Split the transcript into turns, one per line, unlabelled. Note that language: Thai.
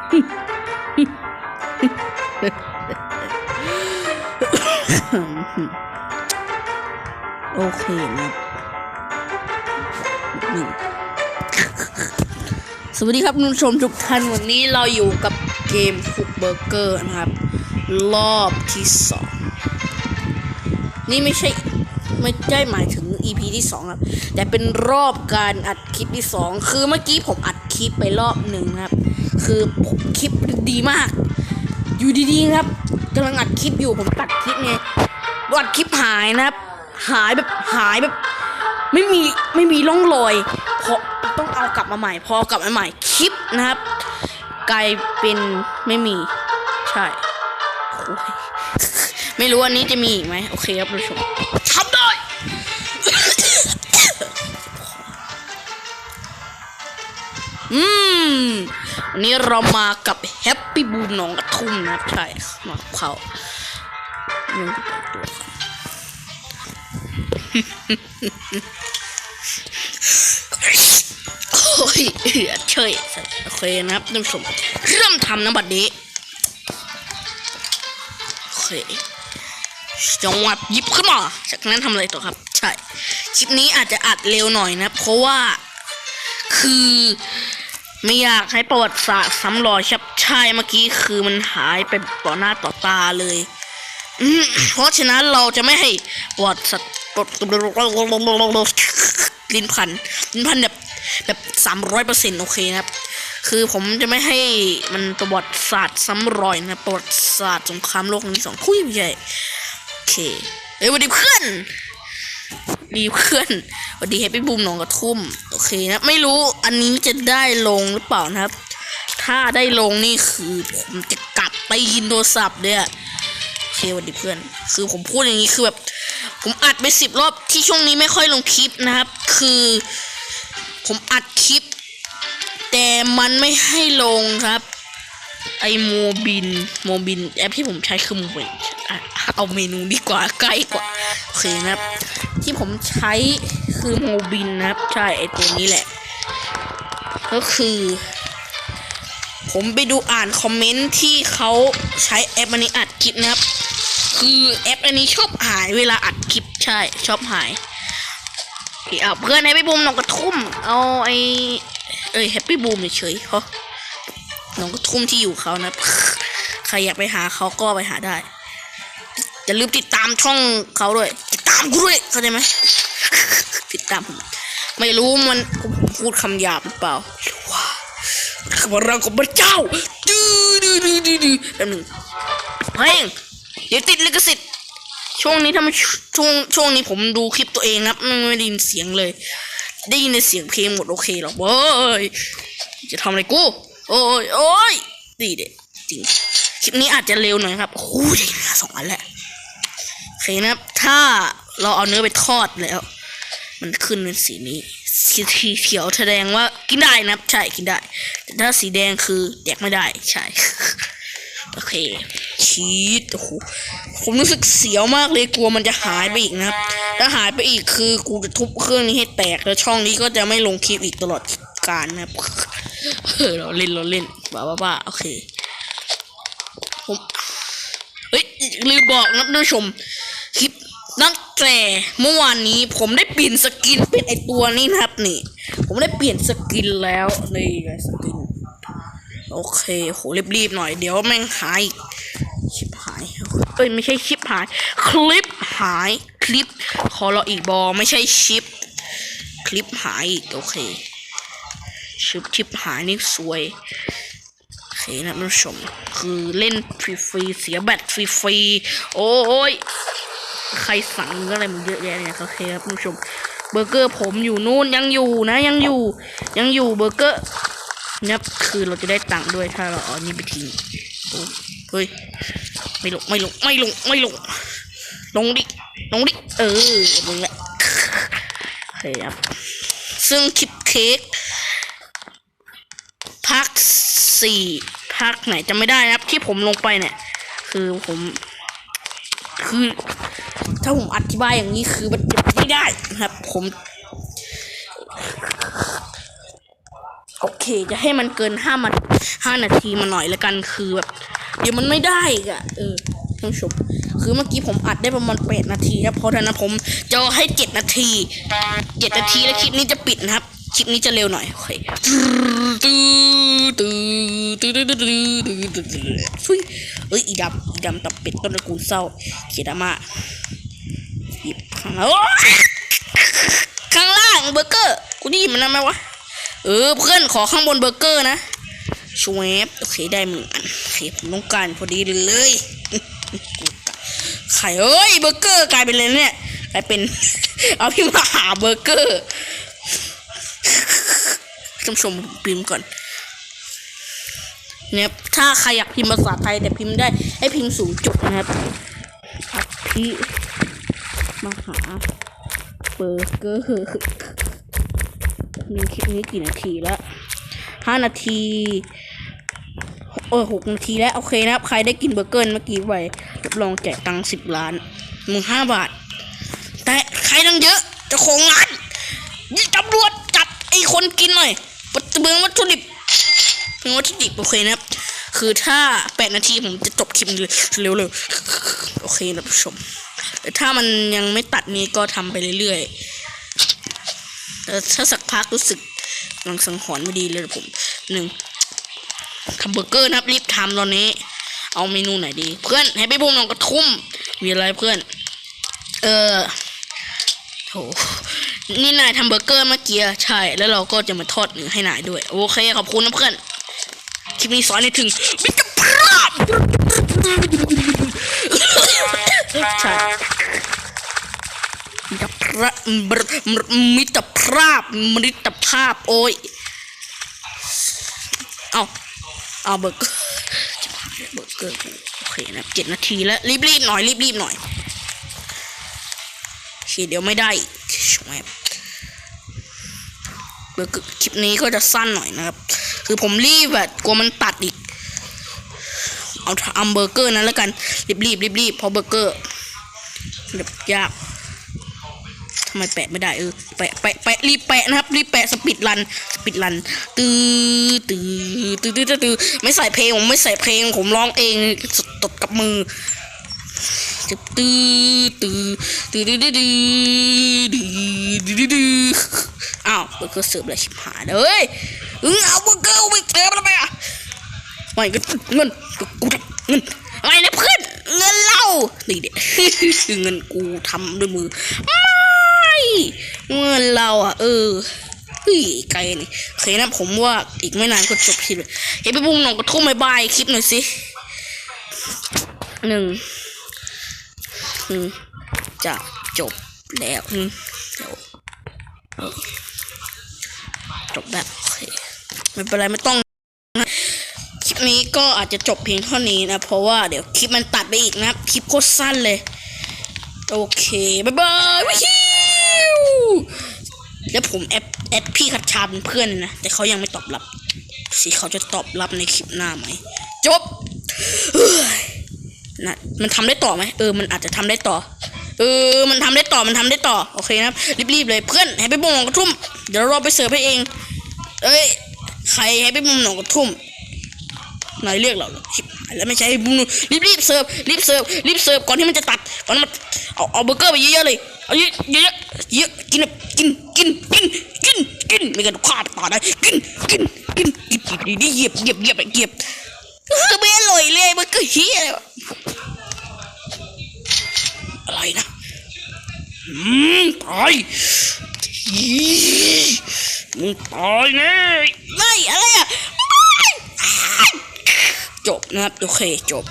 โอเคนะครับหนึ่งสวัสดีครับคุณผู้ชมทุกท่านวันนี้เราอยู่กับเกมคุกเบอร์เกอร์นะครับ รอบที่สองนี่ไม่ใช่ไม่ได้หมายถึง EP ที่สองครับ แต่เป็นรอบการอัดคลิปที่สองคือเมื่อกี้ผมอัดคลิปไปรอบหนึ่งครับ คือคลิปดีมาก อยู่ดีๆนะครับกำลังอัดคลิปอยู่ผมตัดคลิปไงอัดคลิปหายนะครับ หายแบบหายแบบ ไม่มีไม่มีร่องรอยเพราะต้องเอากลับมาใหม่ พอเอากลับมาใหม่คลิปนะครับกลายเป็นไม่มีใช่ไม่รู้อันนี้จะมีอีกไหมโอเคครับผู้ชมทำได้อืม วันนี้เรามากับแฮปปี้บูมหนองกระทุ่มนะครับใช่มาเขายังจะแต่งตัวโอ้ยเอือดเฉยโอเคนะครับท่านผู้ชมเริ่มทำนะบัดนี้โอเคจังหวะหยิบขึ้นมาจากนั้นทำอะไรต่อครับ ใช่ คลิปนี้อาจจะอัดเร็วหน่อยนะ เพราะว่าคือ ไม่อยากให้ประวัติศาสตร์ซ้ำรอยครับใช่เมื่อกี้คือมันหายไปต่อหน้าต่อตาเลยเพราะฉะนั้นเราจะไม่ให้ประวัติศาสตร์ลิ้นพันลิ้นพันแบบแบบสามร้อยเปอร์เซ็นต์โอเคนะครับ คือผมจะไม่ให้มันประวัติศาสตร์ซ้ำรอยนะประวัติศาสตร์สงครามโลกครั้งที่สองคุยไม่ใช่โอเคเอ้ยวันดีเพื่อน ดีเพื่อนสวัสดีแฮปปี้บูมหนองกระทุ่ม โอเคนะ ไม่รู้อันนี้จะได้ลงหรือเปล่านะครับ ถ้าได้ลงนี่คือผมจะกลับไปยินโทรศัพท์เนี่ยโอเคสวัสดีเพื่อน คือผมพูดอย่างนี้คือแบบ ผมอัดไปสิบรอบที่ช่วงนี้ไม่ค่อยลงคลิปนะครับ คือ ผมอัดคลิป แต่มันไม่ให้ลงครับ ไอโมบินโมบินแอปที่ผมใช้คือโมบินเอาเมนูดีกว่าใกล้กว่า โอเคนะครับ ที่ผมใช้คือโมบินนะครับ ใช่ไอตัวนี้แหละ ก็คือ ผมไปดูอ่านคอมเมนต์ที่เขาใช้แอปอันนี้อัดคลิปนะครับ คือแอปอันนี้ชอบหายเวลาอัดคลิปใช่ชอบหายพี่เอาเพื่อนให้ไปบูมหนองกระทุ่มเอาไอเอ้ยแฮปปี้บูมเฉยๆเพราะหนองกระทุ่มที่อยู่เขานะใครอยากไปหาเขาก็ไปหาได้ อย่าลืมติดตามช่องเขาด้วย ติดตามกูด้วยเข้าใจไหมติดตามผมไม่รู้มันผมพูดคำหยาบหรือเปล่าหรือว่าคือพลังของพระเจ้าดื้อดื้อดื้อดื้อดื้อแป๊บนึงเพลงเดี๋ยวติดลิขสิทธิ์ช่วงนี้ถ้าช่วงช่วงนี้ผมดูคลิปตัวเองครับไม่ได้ยินเสียงเลย ได้ยินในเสียงเพลงหมดโอเคหรอเว้ยจะทำอะไรกูโอ้ยโอ้ยดีเด็ดจริงคลิปนี้อาจจะเร็วหน่อยครับโอ้โหได้เนื้อสองอันแหล้วโอ เคนะถ้าเราเอาเนื้อไปทอดแล้ว มันขึ้นเป็นสีนี้ สีเขียวแสดงว่ากินได้นับใช่กินได้ แต่ถ้าสีแดงคือแดกไม่ได้ใช่โอเคชีสโอ้โหผมรู้สึกเสียวมากเลยกลัวมันจะหายไปอีกนะครับ ถ้าหายไปอีกคือกูจะทุบเครื่องนี้ให้แตกแล้วช่องนี้ก็จะไม่ลงคลิปอีกตลอดกาลนะครับเราเล่นเราเล่นบ้าบ้าบาโอเคผมเฮ้ยลืมบอกนะท่านผู้ชม ตั้งแต่เมื่อวานนี้ผมได้เปลี่ยนสกินเป็นไอตัวนี้นะครับนี่ ผมได้เปลี่ยนสกินแล้วนี่ไงสกินโอเคโหรีบๆหน่อยเดี๋ยวแม่งหายอีกชิปหายเอ้ยไม่ใช่ชิปหาย คลิปหายคลิปขอราอีกบอไม่ใช่ชิป คลิปหายอีกโอเคชิปชิปหายนี่สวยโอเคนะท่านผู้ชมคือเล่นฟรีๆเสียแบตฟรีๆโอ้ย ใครสั่งอะไรมันเยอะแยะเนี่ยโอเคครับท่านผู้ชม เบอร์เกอร์ผมอยู่นู่นยังอยู่นะ ยังอยู่ ยังอยู่เบอร์เกอร์นี่คือเราจะได้ตังค์ด้วยถ้าเราเอาอันนี้ไปทิ้งโอ้เฮ้ยไม่ลงไม่ลงไม่ลงไม่ลงลงดิลงดิเออมึงแหละโอเคครับซึ่งคลิปเค้กภาคสี่ภาคไหนจะไม่ได้ครับที่ผมลงไปเนี่ย คือผม คือ ถ้าผมอธิบายอย่างนี้คือมันจะไม่ได้นะครับ ผม โอเค จะให้มันเกินห้ามาห้านาทีมาหน่อยละกันคือแบบเดี๋ยวมันไม่ได้อีกะเออท่านผู้ชมคือเมื่อกี้ผมอัดได้ประมาณแปดนาทีครับเพราะฉะนั้นผมจะให้เจ็ดนาทีเจ็ดนาทีแล้วคลิปนี้จะปิดนะครับคลิปนี้จะเร็วหน่อยโอเคตื้อตื้อตื้อตื้อตื้อตื้อตื้อตื้อฟุยเอ้ยอีดำอีดำตับเป็ดต้นตระกูลเศร้าเขียดมาหยิบ ข้างล่างข้างล่างเบอร์เกอร์กูได้ยินมันนะไหมวะเออเพื่อนขอข้างบนเบอร์เกอร์นะชวบโอเคได้หนึ่งอันโอเคผมต้องการพอดีเลยไข่เอ้ยเบอร์เกอร์กลายเป็นเลยเนี่ยกลายเป็นเอาพี่มาหาเบอร์เกอร์ท่านชมพิมพ์ก่อนเนี่ยถ้าใครอยากพิมพ์ภาษาไทยแต่พิมพ์ได้ให้พิมพ์สูงจุดนะครับอภิ มาหาเบอร์เกอร์นี่คลิปนี้กี่นาทีแล้วห้านาทีเออหกนาทีแล้ว โอเคนะครับ ใครได้กินเบอร์เกอร์เมื่อกี้ไปรับรองแจกตังค์สิบล้านมึงห้าบาท แต่ใครตั้งเยอะจะของร้านนี่ตำรวจจับไอ้คนกินหน่อยเบืองวัตถุดิบเบืองวัตถุดิบโอเคนะครับ คือถ้าแปดนาทีผมจะจบคลิปเลยเร็วๆโอเคนะผู้ชม ถ้ามันยังไม่ตัดนี้ก็ทำไปเรื่อยๆแต่ถ้าสักพักรู้สึกลังสังหรณ์ไม่ดีเลยผมหนึ่งทำเบอร์เกอร์นะครับรีบทำตอนนี้ เอาเมนูไหนดี เพื่อนให้ไปบุ้มลองกระทุ่ม มีอะไรเพื่อน เออโถนี่นายทำเบอร์เกอร์เมื่อกี้ใช่ แล้วเราก็จะมาทอดเนื้อให้นายด้วย โอเค ขอบคุณนะเพื่อน คลิปนี้สอนให้ถึงมิตรภาพ ใช่มิตรภาพมิตรภาพมิตรภาพ โอ้ย เอาเอาเบอร์เกอร์จะพาไปเบอร์เกอร์โอเคนะเจ็ดนาทีแล้ว รีบๆหน่อยรีบๆหน่อยโอเคเดี๋ยวไม่ได้อีกชวบเบอร์เกคลิปนี้ก็จะสั้นหน่อยนะครับ คือผมรีบแบบกลัวมันตัดอีก เอาทำเบอร์เกอร์นั้นแล้วกัน รีบรีบๆเพราะเบอร์เกอร์แบบยากทำไมแปะไม่ได้เออแปะแปะแปะรีบแปะนะครับรีบแปะสปีดรันสปีดรันตื้อตื้อตื้อตื้อตื้อไม่ใส่เพลงผมไม่ใส่เพลงผมร้องเองสดตดกับมือจะตื้อตื้อตื้อตื้อตื้อตื้อตื้อตื้อตื้ออ้าวเบอร์เกอร์เสิร์ฟเลยชิบหายเลยเออเอาเบอร์เกอร์ไปเสิร์ฟทำ ไม่เงินกูทำเงินอะไรนะเพื่อนเงินเรานี่เด็เงินกูทำด้วยมือไม่เงินเราอะ เออเฮ้ยไกลนี่โอเคนะผมว่าอีกไม่นานก็จบคลิปเลยเฮ้ยพี่บุ้งหนองก็ทุ่มบายบคลิปหน่อยสิหนึ่งหนึ่งจะจบแล้วนึ่งเดี๋ยวเออจบแบบโอเคไม่เป็นไรไม่ต้อง นี้ก็อาจจะจบเพียงเท่านี้นะ เพราะว่าเดี๋ยวคลิปมันตัดไปอีกนะคลิปโคตรสั้นเลย โอเคบายบายวิฮิวแล้วผมแอดแอดพี่คัดชาเป็นเพื่อนนะ แต่เขายังไม่ตอบรับ สิเขาจะตอบรับในคลิปหน้าไหม จบนะมันทำได้ต่อไหมเออ มันอาจจะทำได้ต่อ เออ มันทำได้ต่อ มันทำได้ต่อ โอเคนะรับรีบๆเลยเพื่อนให้ไปบุ้งหนองกระทุ่ม เดี๋ยวเราไปเสิร์ฟให้เอง เอ้ย ใครให้ไปบุ้งหนองกระทุ่ม นายเรียกเราชิบหายแล้วไม่ใช่บุ้งรีบรีบๆเสิร์ฟรีบเสิร์ฟรีบเสิร์ฟก่อนที่มันจะตัดก่อนมันเอาเอาเบอร์เกอร์ไปเยอะๆเลยเอาเยอะเยอะเยอะกินกินกินกินกินกินไม่กันฆ่าต่อได้กินกินกินกินกินดีเหยียบเหยียบเหยียบเหยียบเออไม่อร่อยเลยมันก็เฮียอะไรวะอะไรนะอืมตายอีมึงตายแน่ไม่อะไรอะ จบนะครับ โอเคจบ